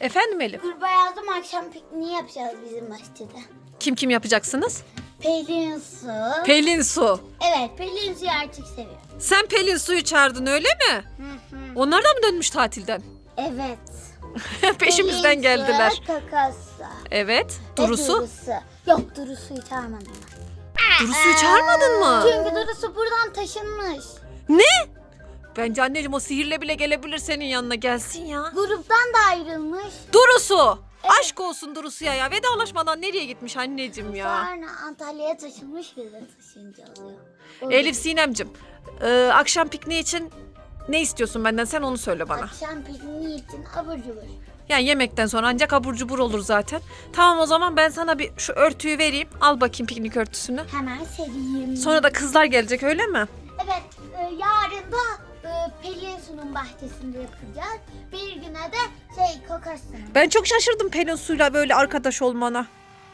Efendim Elif? Gruba yazdım akşam pikniği yapacağız bizim bahçede. Kim kim yapacaksınız? Pelin Su. Pelin Su. evet Pelin Su'yu artık seviyor. Sen Pelin Su'yu çağırdın öyle mi? Onlar da mı dönmüş tatilden? Evet. Peşimizden Pelin Su, geldiler. Kakası. Evet. ve Durusu. Durusu. Yok Durusu'yu çağırmadım. Durusu'yu çağırmadın mı? Çünkü Durusu buradan taşınmış. Ne? Bence anneciğim o sihirle bile gelebilir senin yanına gelsin ya. Gruptan da ayrılmış. Durusu. Aşk olsun Durusu'ya ya. Vedalaşmadan nereye gitmiş anneciğim ya? Sonra Antalya'ya taşınmış bize taşınca oluyor. Elif Sinemcim. e, akşam pikniği için ne istiyorsun benden? Sen onu söyle bana. Akşam pikniği için abur cubur. Yani yemekten sonra ancak abur cubur olur zaten. Tamam o zaman ben sana bir şu örtüyü vereyim. Al bakayım piknik örtüsünü. Hemen sereyim. Sonra da kızlar gelecek öyle mi? Evet, e, yarın da e, Pelin Su'nun bahçesinde yapacağız. Bir güne de şey kokasın. Ben çok şaşırdım Pelin Su'yla böyle arkadaş olmana.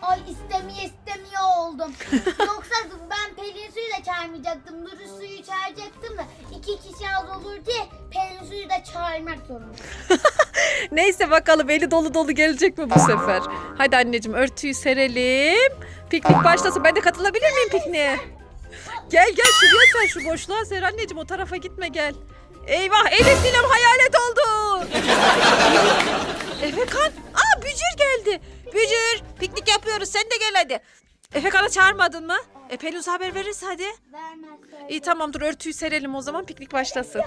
Ay istemeye istemiyor oldum. Yoksa ben Pelin Su'yu da çağırmayacaktım. Duru Su'yu çağıracaktım da iki kişi az olur diye Pelin Su'yu da çağırmak zorunda. Neyse bakalım eli dolu dolu gelecek mi bu sefer? Hadi anneciğim örtüyü serelim. Piknik başlasın. Ben de katılabilir miyim pikniğe? Gel gel şuraya sen şu boşluğa ser anneciğim o tarafa gitme gel. Eyvah Elif Sinem hayalet oldu. Efekan. Aa Bücür geldi. Bücür piknik yapıyoruz sen de gel hadi. Efekan'a çağırmadın mı? E Su haber verirse hadi. Vermez İyi tamam dur örtüyü serelim o zaman piknik başlasın.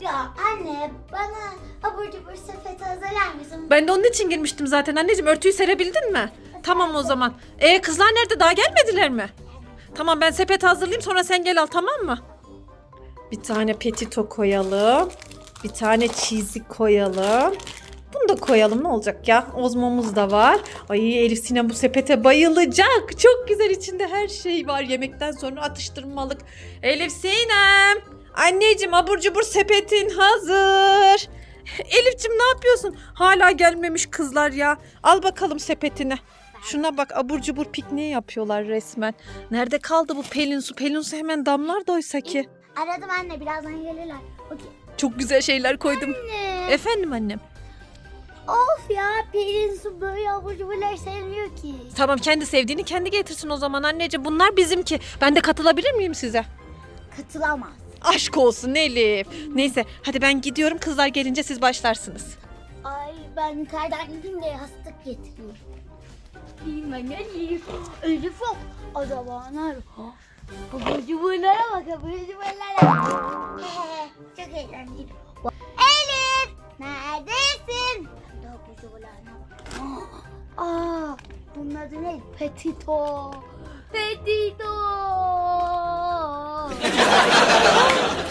Ya anne bana abur cubur sepeti hazırlar mısın? Ben de onun için girmiştim zaten anneciğim. Örtüyü serebildin mi? Tamam o zaman. E kızlar nerede? Daha gelmediler mi? Tamam ben sepet hazırlayayım sonra sen gel al tamam mı? Bir tane petito koyalım. Bir tane çizik koyalım. Bunu da koyalım ne olacak ya? Ozmomuz da var. Ay Elif Sinem bu sepete bayılacak. Çok güzel içinde her şey var. Yemekten sonra atıştırmalık. Elif Sinem. Anneciğim abur cubur sepetin hazır. Elifçim ne yapıyorsun? Hala gelmemiş kızlar ya. Al bakalım sepetini. Şuna bak abur cubur pikniği yapıyorlar resmen. Nerede kaldı bu Pelin su? Pelin su hemen damlar da oysa ki. Aradım anne birazdan gelirler. Okey. Çok güzel şeyler koydum. Anne. Efendim annem. Of ya Pelin Su böyle abur cuburlar sevmiyor ki. Tamam kendi sevdiğini kendi getirsin o zaman anneciğim. Bunlar bizimki. Ben de katılabilir miyim size? Katılamaz. Aşk olsun Elif. Neyse hadi ben gidiyorum. Kızlar gelince siz başlarsınız. Ay ben yukarıdan gideyim de yastık getireyim. Elif. Bak. Çok eğlenceli. Neredesin? Abur cuburlarına bak. Aa, bunun adı ne? Petito. Petito.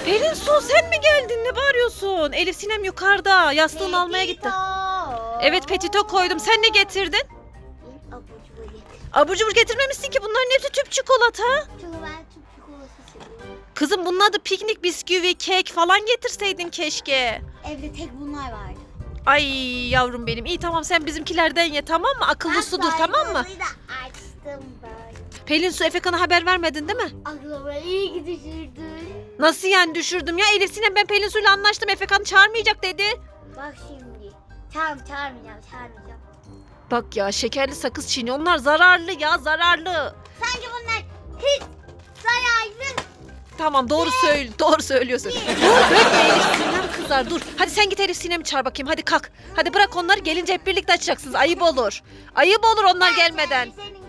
Pelin su sen mi geldin? Ne bağırıyorsun? Elif Sinem yukarıda. Yastığını almaya gitti. Petito. Evet petito koydum. Sen ne getirdin? Abur cubur getirmemişsin ki bunların hepsi tüp çikolata. Türk çikolatası seviyorum. Kızım bunun adı piknik bisküvi, kek falan getirseydin keşke. Evde tek bunlar vardı. Ay yavrum benim. İyi tamam sen bizimkilerden ye tamam mı? Akıllı dur tamam mı? Ben da açtım böyle. Pelin su Efekan'a haber vermedin değil mi? Aklıma iyi ki düşürdün. Nasıl yani düşürdüm ya? Elif Sinem ben Pelin su'yla anlaştım. Efekan'ı çağırmayacak dedi. Bak şimdi. Çağır, çağırmayacağım, çağırmayacağım. Bak ya şekerli sakız çiğniyor. Onlar zararlı ya zararlı. Sanki bunlar hiç zararlı. Tamam doğru söyle doğru söylüyorsun. dur dökme Elif Sinem kızar dur. Hadi sen git Elif Sinem'i çağır bakayım hadi kalk. Hadi bırak onları gelince hep birlikte açacaksınız. Ayıp olur. Ayıp olur onlar gelmeden. Senin kızın.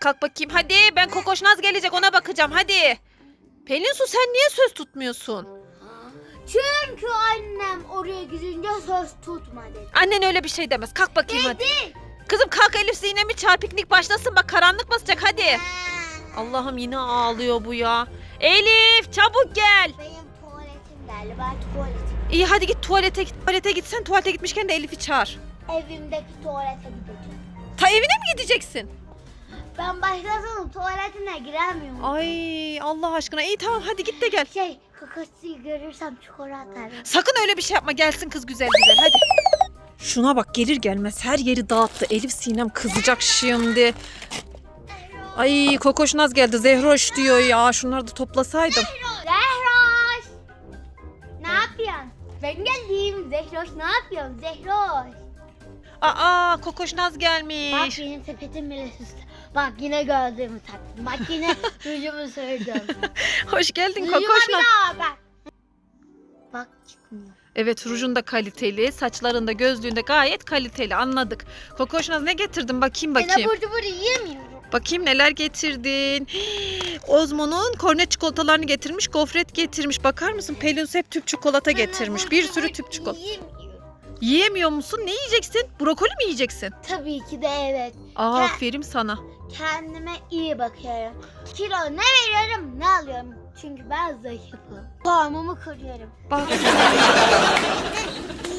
Kalk bakayım hadi ben Kokoşnaz gelecek ona bakacağım hadi. Pelin Su sen niye söz tutmuyorsun? Çünkü annem oraya gidince söz tutma dedi. Annen öyle bir şey demez. Kalk bakayım hadi. Dedi. Kızım kalk Elif Sinem'i çağır piknik başlasın bak karanlık basacak hadi. Ha. Allah'ım yine ağlıyor bu ya. Elif çabuk gel. Benim tuvaletim geldi. Ben tuvaletim. İyi hadi git tuvalete git. Tuvalete gitsen tuvalete gitmişken de Elif'i çağır. Evimdeki tuvalete gideceğim. Ta evine mi gideceksin? Ben başlasam tuvaletine giremiyorum. Ay Allah aşkına iyi tamam hadi git de gel. Şey kakasıyı görürsem çikolata atarım. Sakın öyle bir şey yapma gelsin kız güzel güzel hadi. Şuna bak gelir gelmez her yeri dağıttı. Elif Sinem kızacak şimdi. Ay Kokoşnaz geldi Zehroş diyor ya. Şunları da toplasaydım. Zehroş! Ne yapıyorsun? Ben geldim. Zehroş ne yapıyorsun? Zehroş. Aa Kokoşnaz Bak gelmiş. benim sepetim bile süslü. Bak yine gözlüğümü taktım. Bak yine rujumu sürdüm. Hoş geldin Rujuma daha bak. Bak çıkmıyor. Evet rujun da kaliteli, saçların da gözlüğün de gayet kaliteli anladık. Kokoşnaz ne getirdin bakayım Ben bakayım. abur cubur yiyemiyorum. Bakayım neler getirdin. Ozmo'nun kornet çikolatalarını getirmiş, gofret getirmiş. Bakar mısın? Pelin hep tüp çikolata getirmiş. Bir sürü tüp çikolata. yiyemiyorum. Yiyemiyor musun? Ne yiyeceksin? Brokoli mi yiyeceksin? Tabii ki de evet. Aferin sana. Kendime iyi bakıyorum. Kilo ne veriyorum ne alıyorum. Çünkü ben zayıfım. Formumu koruyorum. Bak.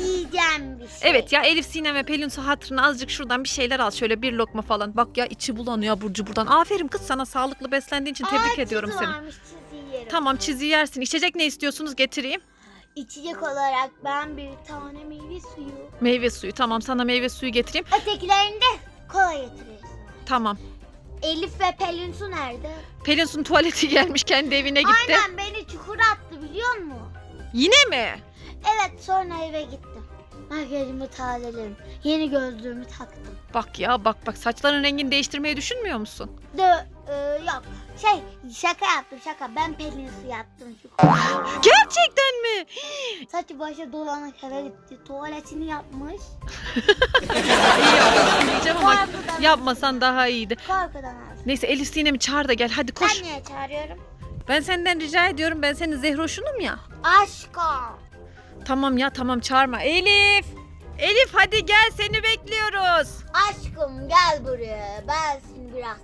Yiyeceğim bir şey. Evet ya Elif Sinem ve Pelin Su hatırına azıcık şuradan bir şeyler al. Şöyle bir lokma falan. Bak ya içi bulanıyor burcu buradan. Aferin kız sana sağlıklı beslendiğin için tebrik Aa, ediyorum çizi seni. varmış, çizi yerim. Tamam çizi yersin. İçecek ne istiyorsunuz getireyim. İçecek olarak ben bir tane meyve suyu. Meyve suyu. Tamam sana meyve suyu getireyim. Ötekilerinde kola getiriyorsun. Tamam. Elif ve Pelin Su nerede? Pelin Su'nun tuvaleti gelmiş kendi evine gitti. Aynen beni çukura attı biliyor musun? Yine mi? Evet sonra eve gittim. Makyajımı tazeledim. Yeni gözlüğümü taktım. Bak ya bak bak saçların rengini değiştirmeyi düşünmüyor musun? De, e, yok şey şaka yaptım şaka. Ben Pelin Su yaptım çukura. Gerçekten? Saçı başı dolanık eve gitti. Tuvaletini yapmış. İyi yapmışsın diyeceğim ama Korkudan, yapmasan daha iyiydi. korkudan aldım. Neyse Elif Sinem'i çağır da gel hadi koş. Ben niye çağırıyorum? Ben senden rica ediyorum ben senin Zehroş'unum ya. Aşkım. Tamam ya tamam çağırma. Elif! Elif hadi gel seni bekliyoruz. Aşkım gel buraya. Ben seni biraz.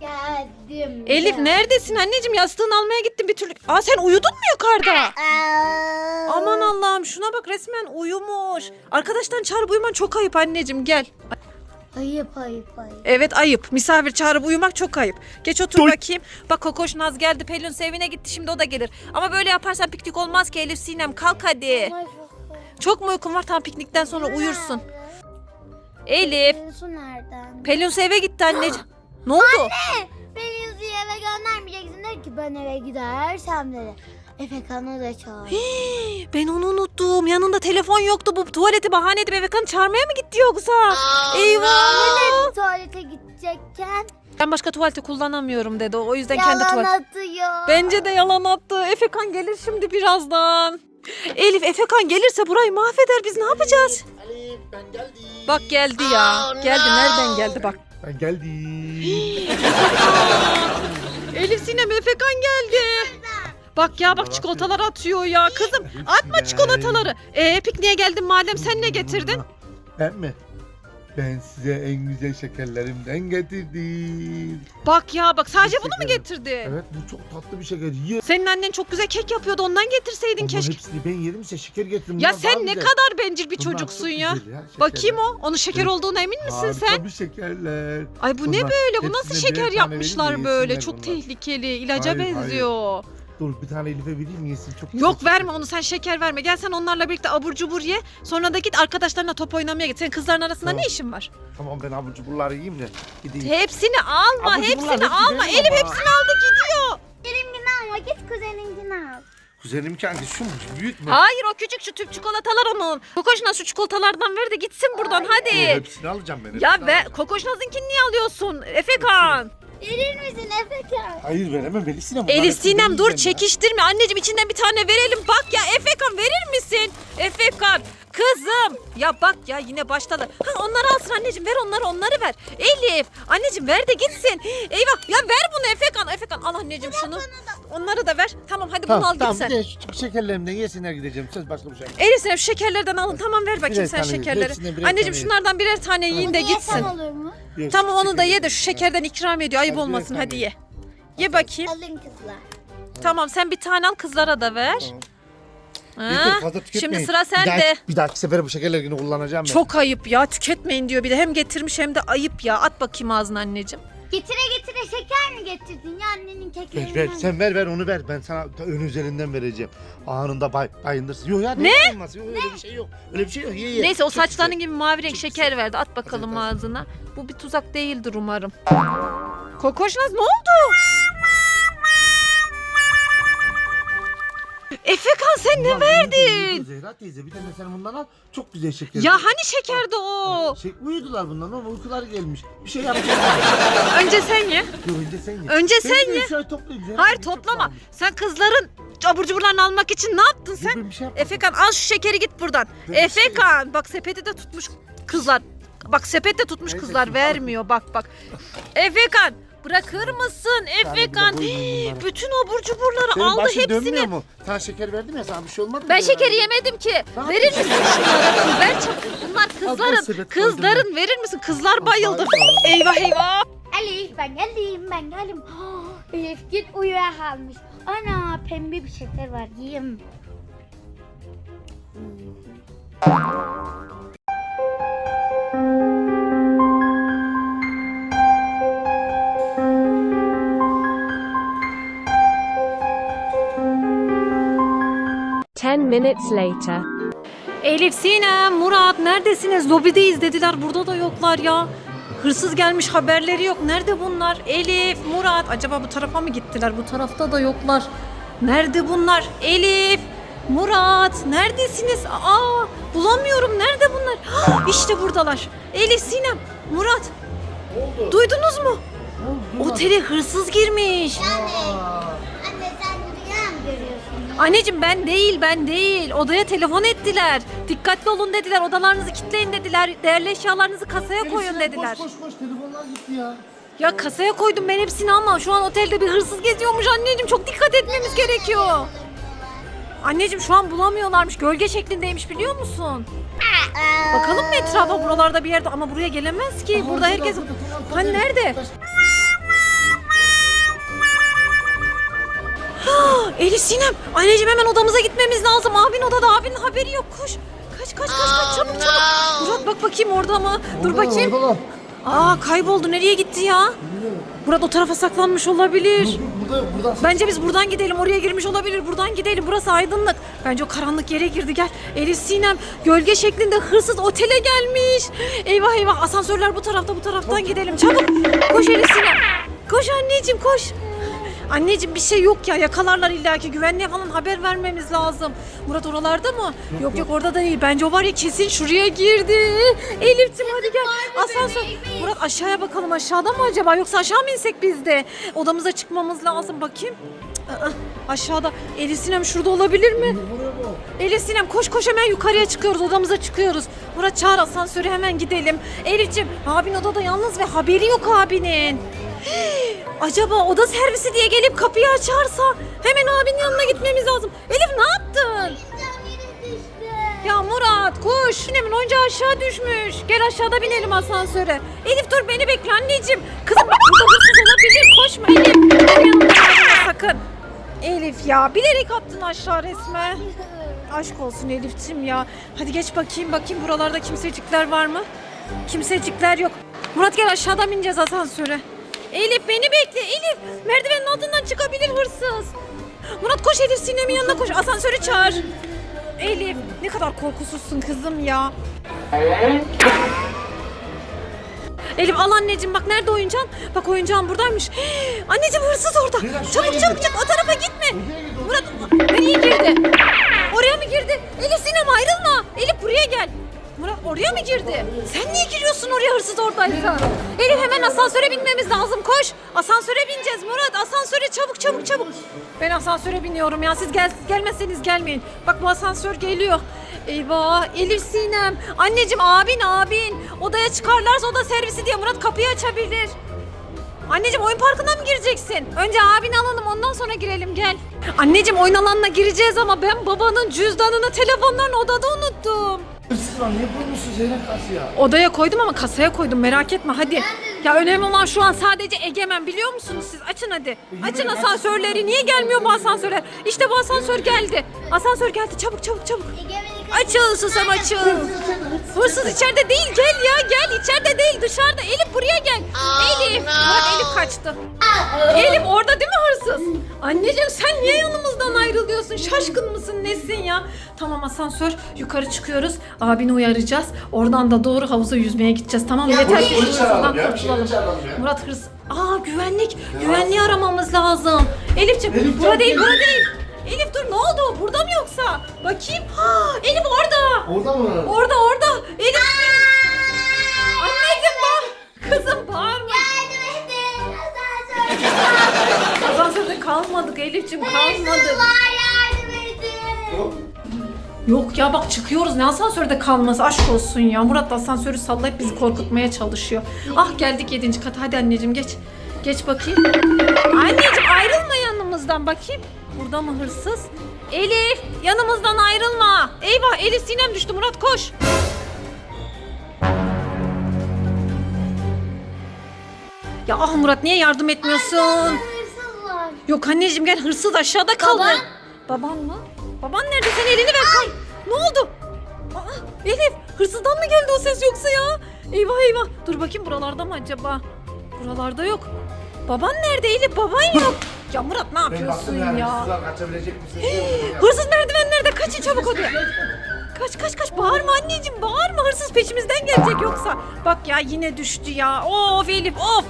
Geldim. Elif gel. neredesin anneciğim yastığını almaya gittim bir türlü. Aa sen uyudun mu yukarıda? Aa, Aman Allah'ım şuna bak resmen uyumuş. Arkadaştan çağırıp uyuman çok ayıp anneciğim gel. Ayıp ayıp ayıp. Evet ayıp. Misafir çağırıp uyumak çok ayıp. Geç otur bakayım. Bak Kokoş Naz geldi. Pelin evine gitti. Şimdi o da gelir. Ama böyle yaparsan piknik olmaz ki Elif Sinem. Kalk hadi. Ay, çok- Çok mu uykun var? Tam piknikten sonra uyursun. Elif. Pelin eve gitti anneciğim. Ne oldu? Pelin suyu eve göndermeyeceksin dedi ki ben eve gidersem dedi. Efe kanı da çağır. Ben onu unuttum. Yanında telefon yoktu. Bu tuvaleti bahane edip Evekan'ı çağırmaya mı gitti yoksa? Eyvah. Dedi tuvalete gidecekken Ben başka tuvaleti kullanamıyorum dedi. O yüzden kendi yalan tuvalet. atıyor. Bence de yalan attı. Efekan gelir şimdi birazdan. Elif Efekan gelirse burayı mahveder. Biz ne yapacağız? Elif ben geldim. Bak geldi ya. Geldi nereden geldi bak. Ben geldim. Elif Sinem Efekan geldi. Bak ya bak çikolatalar atıyor ya. Kızım atma çikolataları. Ee pikniğe geldin madem sen ne getirdin? Ben mi? Ben size en güzel şekerlerimden getirdim. Bak ya bak sadece bunu mu Şekerim. getirdi? Evet bu çok tatlı bir şeker. Ye. Senin annen çok güzel kek yapıyordu ondan getirseydin Onların keşke. hepsini ben yerim size şeker getirdim. Ya Bunlar daha sen ne güzel. kadar bencil bir Bunlar çocuksun çok ya. güzel şekerler. Bakayım o. Onun şeker Evet. olduğuna emin misin Harika sen? bir şekerler. Ay bu ne Bunlar böyle? Bu nasıl hepsine birer şeker tane yapmışlar verin de böyle? yesinler Çok bunlar. tehlikeli. İlaca Hayır, hayır. benziyor. Dur bir tane Elif'e vereyim yesin. Çok Yok verme onu sen şeker verme. Gel sen onlarla birlikte abur cubur ye. Sonra da git arkadaşlarına top oynamaya git. Senin kızların arasında Tamam. ne işin var? Tamam ben abur cuburları yiyeyim de gideyim. Hepsini alma. Abur cuburlar hepsini hepsi alma. benim Elif ama. hepsini aldı gidiyor. Benimkini alma git kuzeninkini al. Kuzenim kendi şu mu? Büyük mü? Hayır o küçük şu tüp çikolatalar onun. Kokoşnaz şu çikolatalardan ver de gitsin buradan Dur, hadi. hepsini alacağım ben. Ya hepsini ve alacağım. Kokoşnaz'ınkini niye alıyorsun? Efekan. Verir misin Efekan? Hayır veremem Elif Sinem. bunlar Elif Sinem dur ya. çekiştirme. Anneciğim içinden bir tane verelim. Bak ya Efekan verir misin? Efekan kızım. Ya bak ya yine başladı. Ha onları alsın anneciğim ver onları onları ver. Elif anneciğim ver de gitsin. Eyvah ya ver bunu Efekan. Efekan al anneciğim şunu. Onları da ver. Tamam hadi bunu al Tamam, git tamam sen. bir de şu şekerlerimden yesinler gideceğim. Söz başka bir şey. Elif Sinem şu şekerlerden alın. Tamam ver bakayım Birer sen tane, şekerleri. hepsinden birer Anneciğim tane şunlardan birer tane yiyin de gitsin. olur mu? Yok, Tamam onu da şeker ye de şu şekerden ikram ediyor. Ayıp Hadi birer olmasın tane hadi ye. ye. Ye bakayım. Alın kızlar. Tamam sen bir tane al kızlara da ver. Tamam. Yeter, fazla tüketmeyin. Şimdi sıra Bir, daha, sende. bir dahaki sefer bu şekerleri kullanacağım ben. Çok ayıp ya tüketmeyin diyor bir de hem getirmiş hem de ayıp ya at bakayım ağzına anneciğim. Getire getire şeker mi getirdin ya annenin Ver keklerinden? ver sen ver ver onu ver ben sana ön üzerinden vereceğim. Anında bay, bayındırsın. Yok ya Ne? olmaz. Yok, öyle bir şey yok. Öyle bir şey yok. Ye, ye. Neyse o Çok saçların güzel. gibi mavi renk Çok şeker verdi at bakalım hadi. ağzına. Bu bir tuzak değildir umarım. Kokoşnaz ne oldu? Efekan sen ne Ulan verdin? Zehra teyze bir tane sen bundan al. Çok güzel şeker. Ya hani şekerdi o? Şey, uyudular bundan ama uykuları gelmiş. Bir şey yapacağız. Önce sen ye. Dur önce sen ye. Önce sen de ye. Şöyle toplayayım Zehra Hayır teyze, çok toplama. Sen kızların abur cuburlarını almak için ne yaptın sen? ben bir şey yapmadım. Efekan al şu şekeri git buradan. Ben bir şey- Efekan bak sepeti de tutmuş kızlar. Bak sepette tutmuş Neyse, kızlar şimdi vermiyor bak bak. Efekan bırakır mısın Efekan? bir de bunları. Bütün abur cuburları Senin aldı başın dönmüyor hepsini. mu? Sana şeker verdim ya sana bir şey olmadı mı? Ben şekeri yemedim ki. Ne Verir misin şunları? Ver çabuk. Bunlar kızların. koydum Kızların verir misin? Kızlar bayıldı. Ay, Eyvah eyvah. Elif ben geldim ben geldim. Elif git uyuyakalmış. Ana pembe bir şeker var yiyeyim. Minutes later. Elif, Sinem, Murat neredesiniz? Lobideyiz dediler. Burada da yoklar ya. Hırsız gelmiş haberleri yok. Nerede bunlar? Elif, Murat. Acaba bu tarafa mı gittiler? Bu tarafta da yoklar. Nerede bunlar? Elif, Murat. Neredesiniz? Aa, bulamıyorum. Nerede bunlar? İşte buradalar. Elif, Sinem, Murat. Duydunuz mu? Oldu? Otele hırsız girmiş. Anne sen rüya mı görüyorsun? Anneciğim ben değil ben değil. Odaya telefon ettiler. Dikkatli olun dediler. Odalarınızı kilitleyin dediler. Değerli eşyalarınızı kasaya koyun dediler. Koş koş koş telefonlar gitti ya. Ya kasaya koydum ben hepsini ama şu an otelde bir hırsız geziyormuş anneciğim. Çok dikkat etmemiz gerekiyor. Anneciğim şu an bulamıyorlarmış. Gölge şeklindeymiş biliyor musun? Bakalım mı etrafa buralarda bir yerde ama buraya gelemez ki. Burada herkes... burada, tamam, Hani nerede? Kaç- Elif Sinem. Anneciğim hemen odamıza gitmemiz lazım. Abin odada abinin haberi yok. Koş. Kaç kaç kaç kaç çabuk çabuk. Murat bak bakayım orada mı? Dur bakayım. oradalar. Aa kayboldu. Nereye gitti ya? Bilmiyorum. Murat o tarafa saklanmış olabilir. Dur, Burada buradan Bence biz buradan gidelim. Oraya girmiş olabilir. Buradan gidelim. Burası aydınlık. Bence o karanlık yere girdi. Gel. Elif Sinem gölge şeklinde hırsız otele gelmiş. Eyvah eyvah. Asansörler bu tarafta bu taraftan gidelim. Çabuk. Koş Elif Sinem. Koş anneciğim koş. Anneciğim bir şey yok ya yakalarlar illaki güvenliğe falan haber vermemiz lazım. Murat oralarda mı? Yok yok, orada da değil. Bence o var ya kesin şuraya girdi. Elif'ciğim hadi gel. Asansör. Murat aşağıya bakalım aşağıda mı acaba yoksa aşağı mı insek biz de? Odamıza çıkmamız lazım bakayım. Cık, ı-ı, Aşağıda. Elif Sinem şurada olabilir mi? buraya bak. Elif Sinem koş koş hemen yukarıya çıkıyoruz odamıza çıkıyoruz. Murat çağır asansörü hemen gidelim. Elif'ciğim abin odada yalnız ve haberi yok abinin. Hii, Acaba oda servisi diye gelip kapıyı açarsa hemen abinin yanına gitmemiz lazım. Elif ne yaptın? Ya Murat koş. Sinem'in oyuncağı aşağı düşmüş. Gel aşağıda binelim asansöre. Elif dur beni bekle anneciğim. Kızım bak burada hırsız olabilir. Koşma Elif. Benim yanımda sakın. Elif ya bilerek attın aşağı resme. Aşk olsun Elif'ciğim ya. Hadi geç bakayım bakayım buralarda kimsecikler var mı? Kimsecikler yok. Murat gel aşağıdan bineceğiz asansöre. Elif beni bekle Elif. Merdivenin altından çıkabilir hırsız. Murat koş Elif Sinem'in yanına koş. Asansörü çağır. Elif ne kadar korkusuzsun kızım ya. Elif al anneciğim bak nerede oyuncağın? Bak oyuncağın buradaymış. Hii, anneciğim hırsız orada. Şuraya Çabuk girdi. çabuk çabuk o tarafa gitme. Nereye? Murat nereye girdi? Oraya mı girdi? Elif Sinem ayrılma. Elif buraya gel. Murat oraya mı girdi? Sen niye giriyorsun oraya hırsız oradaysa? Elif hemen asansöre binmemiz lazım koş. Asansöre bineceğiz Murat asansöre çabuk çabuk çabuk. Ben asansöre biniyorum ya siz gel, gelmezseniz gelmeyin. Bak bu asansör geliyor. Eyvah Elif Sinem. Anneciğim abin abin. Odaya çıkarlarsa oda servisi diye Murat kapıyı açabilir. Anneciğim oyun parkına mı gireceksin? Önce abini alalım ondan sonra girelim gel. Anneciğim oyun alanına gireceğiz ama ben babanın cüzdanını telefonlarını odada unuttum. Hırsız var niye koymuşsun Zehra kasaya? Odaya koydum ama kasaya koydum merak etme hadi. Ya önemli olan şu an sadece Egemen biliyor musunuz siz? Açın hadi. Açın asansörleri. Niye gelmiyor bu asansörler? İşte bu asansör geldi. Asansör geldi çabuk çabuk çabuk. Açıl susam açıl. Hırsız içeride değil gel ya gel içeride değil dışarıda. Elif buraya gel. Elif. Murat Elif kaçtı. Elif orada değil mi hırsız? Anneciğim sen niye yanımızdan ayrılıyorsun? Şaşkın mısın nesin ya? Tamam asansör yukarı çıkıyoruz. Abini uyaracağız. Oradan da doğru havuza yüzmeye gideceğiz tamam mı? Yeter ki hırsızdan kurtulalım. ya. Murat hırs. Aa güvenlik. Güvenliği aramamız lazım. Elifciğim Elif, bura değil bura değil. Elif dur ne oldu? Burada mı yoksa? Bakayım. Ha, Elif orada. Orada mı? Orada orada. Elif. Anneciğim bak. Kızım bağırma. Yardım edin. Asansör. Asansörde kalmadık Elif'ciğim kalmadık. Yardım edin. Yok ya bak çıkıyoruz ne asansörde kalması aşk olsun ya. Murat da asansörü sallayıp bizi korkutmaya çalışıyor. Ah geldik 7. kata hadi anneciğim geç. Geç bakayım. Anneciğim ayrılma yanımızdan bakayım. Burada mı hırsız? Elif yanımızdan ayrılma. Eyvah Elif sinem düştü Murat koş. Ya ah Murat niye yardım etmiyorsun? Hırsız var. Yok anneciğim gel hırsız aşağıda kaldı. Baban? Baban mı? Baban nerede? Sen elini ver kay. Ne oldu? Aa, Elif hırsızdan mı geldi o ses yoksa ya? Eyvah eyvah. Dur bakayım buralarda mı acaba? Buralarda yok. Baban nerede Elif? Baban yok. Ya Murat ne yapıyorsun baktım yani ya? hırsızlar kaçabilecek misiniz? diye. Hırsız merdivenlerde kaçın çabuk odaya. Kaç kaç kaç bağırma anneciğim bağırma hırsız peşimizden gelecek yoksa. Bak ya yine düştü ya. Of Elif of.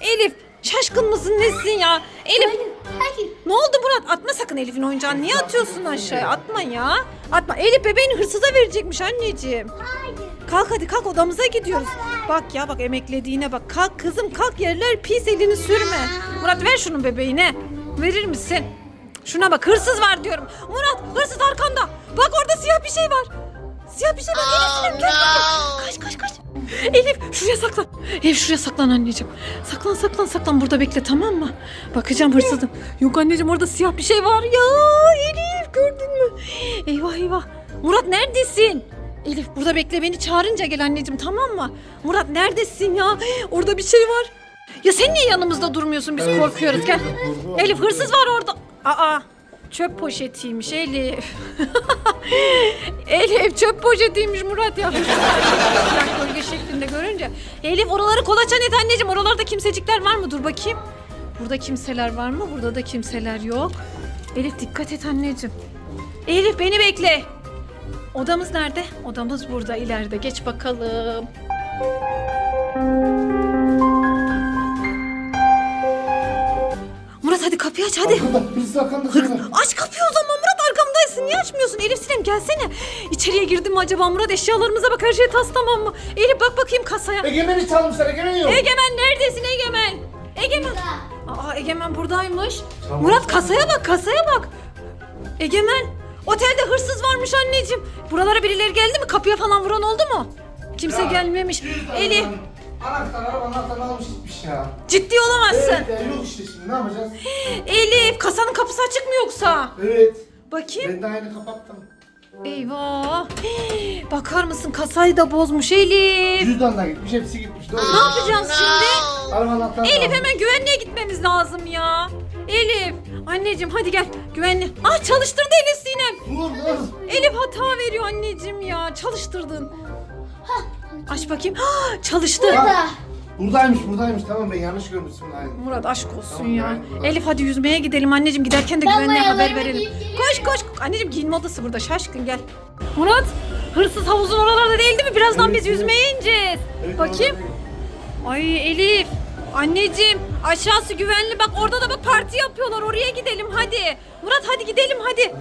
Elif şaşkın mısın nesin ya? Elif Hayır. ne oldu Murat? Atma sakın Elif'in oyuncağını. Niye atıyorsun aşağıya? Atma ya. Atma. Elif bebeğini hırsıza verecekmiş anneciğim. Hayır. Kalk hadi kalk odamıza gidiyoruz. Bak ya bak emeklediğine bak. Kalk kızım kalk yerler pis elini sürme. Murat ver şunun bebeğine. Verir misin? Şuna bak hırsız var diyorum. Murat hırsız arkanda. Bak orada siyah bir şey var. Siyah bir şey var. Elif Sinem gel gel. Kaç kaç kaç. Elif şuraya saklan. Elif şuraya saklan anneciğim. Saklan saklan saklan burada bekle tamam mı? Bakacağım hırsızım. Yok anneciğim orada siyah bir şey var ya. Elif gördün mü? Eyvah eyvah. Murat neredesin? Elif burada bekle beni çağırınca gel anneciğim tamam mı? Murat neredesin ya? Orada bir şey var. Ya sen niye yanımızda durmuyorsun? Biz korkuyoruz. Gel. Elif hırsız var orada. Aa çöp poşetiymiş Elif. Elif çöp poşetiymiş Murat ya. Siyah gölge şeklinde görünce. Elif oraları kolaçan et anneciğim. Oralarda kimsecikler var mı? Dur bakayım. Burada kimseler var mı? Burada da kimseler yok. Elif dikkat et anneciğim. Elif beni bekle. Odamız nerede? Odamız burada ileride. Geç bakalım. Murat hadi kapıyı aç hadi. Arkanda hırsız arkanda şurada. Aç kapıyı o zaman Murat arkamdaysın. Niye açmıyorsun? Elif Sinem gelsene. İçeriye girdim mi acaba Murat? Eşyalarımıza bak her şey tas tamam mı? Elif bak bakayım kasaya. Egemen'i çalmışlar Egemen yok. Egemen neredesin Egemen? Egemen. Aa Egemen buradaymış. Murat kasaya bak kasaya bak. Egemen. Otelde hırsız varmış anneciğim. Buralara birileri geldi mi? Kapıya falan vuran oldu mu? Kimse Ya, gelmemiş. Elif Anahtar araba anahtar almış gitmiş ya. ciddi olamazsın. Evet ya yok işte şimdi ne yapacağız? Elif kasanın kapısı açık mı yoksa? Evet. Bakayım. Ben de aynı kapattım. Eyvah. Hii, Bakar mısın kasayı da bozmuş Elif. Cüzdan da gitmiş hepsi gitmiş. Doğru. Ne yapacağız şimdi? Araba anahtarı Elif almış. hemen güvenliğe gitmemiz lazım ya. Elif. Anneciğim hadi gel güvenli. Ah çalıştırdı Elif Sinem. Dur dur. Elif hata veriyor anneciğim ya. Çalıştırdın. Aç bakayım. Ah, çalıştı. Burada. Buradaymış buradaymış tamam ben yanlış görmüşsün aynı. Murat aşk olsun Tamam, ya. burada. Elif hadi yüzmeye gidelim anneciğim. Giderken de Ben güvenliğe haber mayalarımı verelim. giyip geliyorum. Koş koş. Anneciğim giyinme odası burada. Şaşkın gel. Murat hırsız havuzun oralarda değil değil mi? Birazdan Evet, biz evet. yüzmeye ineceğiz. Evet, Bakayım. Ay Elif. Anneciğim aşağısı güvenli bak orada da bak parti yapıyorlar oraya gidelim hadi. Murat hadi gidelim hadi.